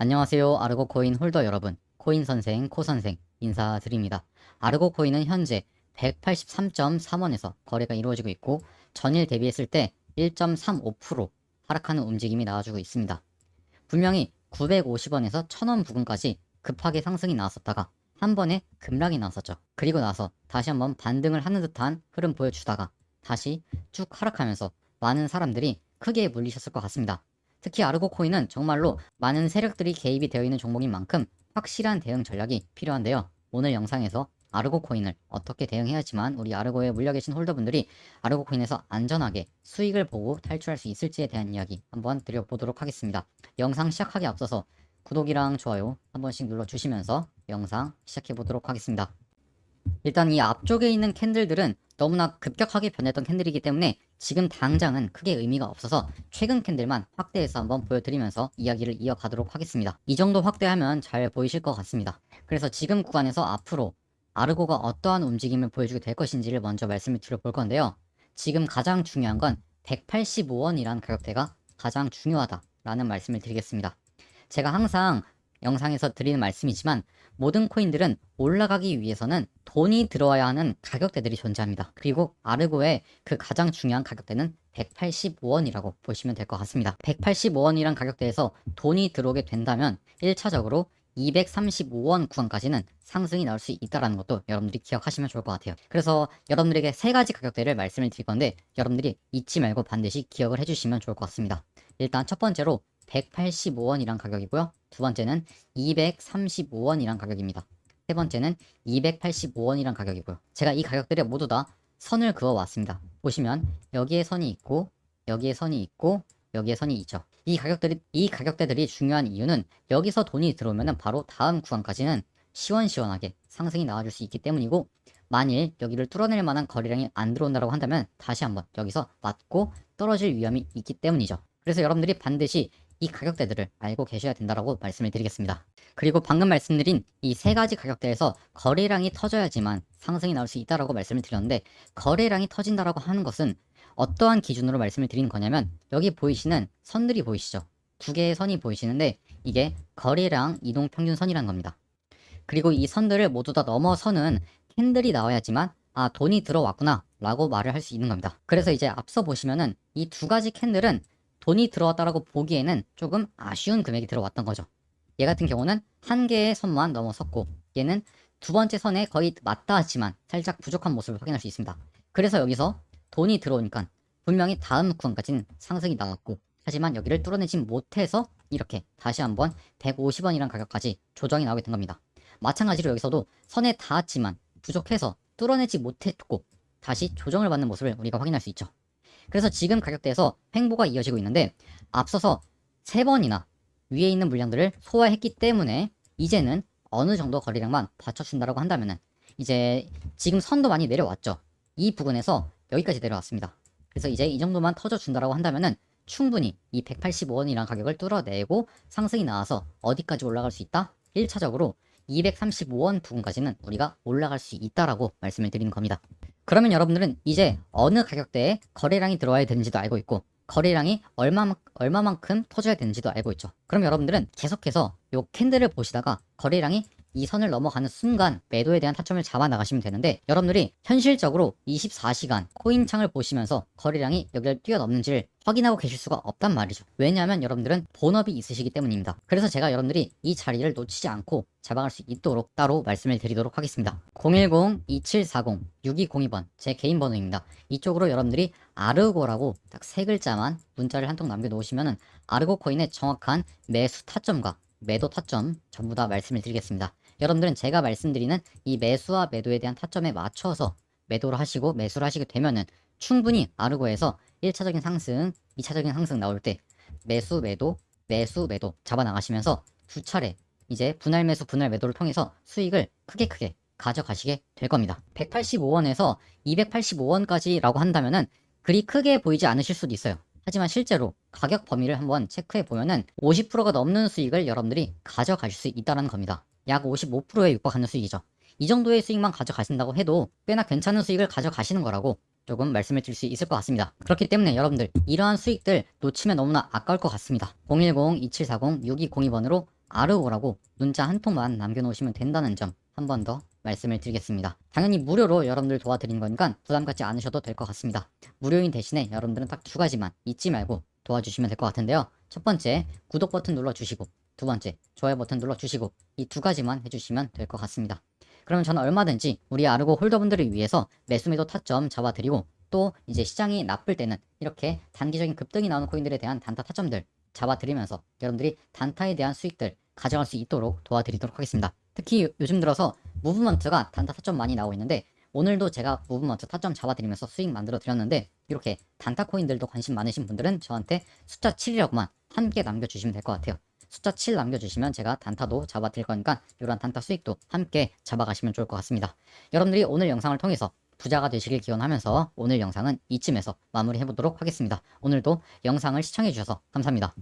안녕하세요. 아르고 코인 홀더 여러분. 코인 선생, 코 선생 인사드립니다. 아르고 코인은 현재 183.3원에서 거래가 이루어지고 있고 전일 대비했을 때 1.35% 하락하는 움직임이 나와주고 있습니다. 분명히 950원에서 1000원 부근까지 급하게 상승이 나왔었다가 한 번에 급락이 나왔었죠. 그리고 나서 다시 한번 반등을 하는 듯한 흐름 보여주다가 다시 쭉 하락하면서 많은 사람들이 크게 물리셨을 것 같습니다. 특히 아르고 코인은 정말로 많은 세력들이 개입이 되어 있는 종목인 만큼 확실한 대응 전략이 필요한데요. 오늘 영상에서 아르고 코인을 어떻게 대응해야지만 우리 아르고에 물려 계신 홀더분들이 아르고 코인에서 안전하게 수익을 보고 탈출할 수 있을지에 대한 이야기 한번 드려보도록 하겠습니다. 영상 시작하기 앞서서 구독이랑 좋아요 한 번씩 눌러주시면서 영상 시작해 보도록 하겠습니다. 일단 이 앞쪽에 있는 캔들들은 너무나 급격하게 변했던 캔들이기 때문에 지금 당장은 크게 의미가 없어서 최근 캔들만 확대해서 한번 보여드리면서 이야기를 이어가도록 하겠습니다. 이 정도 확대하면 잘 보이실 것 같습니다. 그래서 지금 구간에서 앞으로 아르고가 어떠한 움직임을 보여주게 될 것인지를 먼저 말씀을 드려볼 건데요. 지금 가장 중요한 건 185원이라는 가격대가 가장 중요하다라는 말씀을 드리겠습니다. 제가 항상 영상에서 드리는 말씀이지만 모든 코인들은 올라가기 위해서는 돈이 들어와야 하는 가격대들이 존재합니다. 그리고 아르고의 그 가장 중요한 가격대는 185원이라고 보시면 될 것 같습니다. 185원이란 가격대에서 돈이 들어오게 된다면 1차적으로 235원 구간까지는 상승이 나올 수 있다는 것도 여러분들이 기억하시면 좋을 것 같아요. 그래서 여러분들에게 세 가지 가격대를 말씀을 드릴 건데 여러분들이 잊지 말고 반드시 기억을 해주시면 좋을 것 같습니다. 일단 첫 번째로 185원이란 가격이고요. 두 번째는 235원이란 가격입니다. 세 번째는 285원이란 가격이고요. 제가 이 가격들에 모두 다 선을 그어 왔습니다. 보시면 여기에 선이 있고 여기에 선이 있고 여기에 선이 있죠. 이 가격들이 이 가격대들이 중요한 이유는 여기서 돈이 들어오면 바로 다음 구간까지는 시원시원하게 상승이 나와줄 수 있기 때문이고 만일 여기를 뚫어낼 만한 거래량이 안 들어온다고 한다면 다시 한번 여기서 맞고 떨어질 위험이 있기 때문이죠. 그래서 여러분들이 반드시 이 가격대들을 알고 계셔야 된다라고 말씀을 드리겠습니다. 그리고 방금 말씀드린 이 세 가지 가격대에서 거래량이 터져야지만 상승이 나올 수 있다라고 말씀을 드렸는데 거래량이 터진다라고 하는 것은 어떠한 기준으로 말씀을 드리는 거냐면 여기 보이시는 선들이 보이시죠? 두 개의 선이 보이시는데 이게 거래량 이동 평균선이라는 겁니다. 그리고 이 선들을 모두 다 넘어서는 캔들이 나와야지만 아 돈이 들어왔구나 라고 말을 할 수 있는 겁니다. 그래서 이제 앞서 보시면은 이 두 가지 캔들은 돈이 들어왔다라고 보기에는 조금 아쉬운 금액이 들어왔던 거죠. 얘 같은 경우는 한 개의 선만 넘어섰고 얘는 두 번째 선에 거의 맞다 하지만 살짝 부족한 모습을 확인할 수 있습니다. 그래서 여기서 돈이 들어오니까 분명히 다음 구간까지는 상승이 나왔고 하지만 여기를 뚫어내지 못해서 이렇게 다시 한번 150원이란 가격까지 조정이 나오게 된 겁니다. 마찬가지로 여기서도 선에 닿았지만 부족해서 뚫어내지 못했고 다시 조정을 받는 모습을 우리가 확인할 수 있죠. 그래서 지금 가격대에서 횡보가 이어지고 있는데 앞서서 세 번이나 위에 있는 물량들을 소화했기 때문에 이제는 어느 정도 거래량만 받쳐준다라고 한다면은 이제 지금 선도 많이 내려왔죠. 이 부분에서 여기까지 내려왔습니다. 그래서 이제 이 정도만 터져준다라고 한다면은 충분히 이 185원이라는 가격을 뚫어내고 상승이 나와서 어디까지 올라갈 수 있다? 1차적으로 235원 부분까지는 우리가 올라갈 수 있다라고 말씀을 드리는 겁니다. 그러면 여러분들은 이제 어느 가격대에 거래량이 들어와야 되는지도 알고 있고 거래량이 얼마, 얼마만큼 터져야 되는지도 알고 있죠. 그럼 여러분들은 계속해서 요 캔들을 보시다가 거래량이 이 선을 넘어가는 순간 매도에 대한 타점을 잡아 나가시면 되는데 여러분들이 현실적으로 24시간 코인창을 보시면서 거래량이 여기를 뛰어넘는지를 확인하고 계실 수가 없단 말이죠. 왜냐하면 여러분들은 본업이 있으시기 때문입니다. 그래서 제가 여러분들이 이 자리를 놓치지 않고 잡아갈 수 있도록 따로 말씀을 드리도록 하겠습니다. 010-2740-6202번 제 개인 번호입니다. 이쪽으로 여러분들이 아르고라고 딱 세 글자만 문자를 한 통 남겨놓으시면은 아르고 코인의 정확한 매수 타점과 매도 타점 전부 다 말씀을 드리겠습니다. 여러분들은 제가 말씀드리는 이 매수와 매도에 대한 타점에 맞춰서 매도를 하시고 매수를 하시게 되면은 충분히 아르고에서 1차적인 상승, 2차적인 상승 나올 때 매수, 매도, 매수, 매도 잡아 나가시면서 두 차례 이제 분할 매수, 분할 매도를 통해서 수익을 크게 크게 가져가시게 될 겁니다. 185원에서 285원까지라고 한다면은 그리 크게 보이지 않으실 수도 있어요. 하지만 실제로 가격 범위를 한번 체크해 보면은 50%가 넘는 수익을 여러분들이 가져가실 수 있다는 겁니다. 약 55%에 육박하는 수익이죠. 이 정도의 수익만 가져가신다고 해도 꽤나 괜찮은 수익을 가져가시는 거라고 조금 말씀을 드릴 수 있을 것 같습니다. 그렇기 때문에 여러분들 이러한 수익들 놓치면 너무나 아까울 것 같습니다. 010-2740-6202번으로 아르고라고 문자 한 통만 남겨놓으시면 된다는 점 한 번 더 말씀을 드리겠습니다. 당연히 무료로 여러분들 도와드리는 거니까 부담 갖지 않으셔도 될 것 같습니다. 무료인 대신에 여러분들은 딱 두 가지만 잊지 말고 도와주시면 될 것 같은데요. 첫 번째, 구독 버튼 눌러주시고 두 번째, 좋아요 버튼 눌러주시고 이 두 가지만 해주시면 될 것 같습니다. 그러면 저는 얼마든지 우리 아르고 홀더분들을 위해서 매수매도 타점 잡아드리고 또 이제 시장이 나쁠 때는 이렇게 단기적인 급등이 나오는 코인들에 대한 단타 타점들 잡아드리면서 여러분들이 단타에 대한 수익들 가져갈 수 있도록 도와드리도록 하겠습니다. 특히 요즘 들어서 무브먼트가 단타 타점 많이 나오고 있는데 오늘도 제가 무브먼트 타점 잡아드리면서 수익 만들어 드렸는데 이렇게 단타 코인들도 관심 많으신 분들은 저한테 숫자 7이라고만 함께 남겨주시면 될 것 같아요. 숫자 7 남겨주시면 제가 단타도 잡아드릴 거니까 이런 단타 수익도 함께 잡아가시면 좋을 것 같습니다. 여러분들이 오늘 영상을 통해서 부자가 되시길 기원하면서 오늘 영상은 이쯤에서 마무리해보도록 하겠습니다. 오늘도 영상을 시청해주셔서 감사합니다.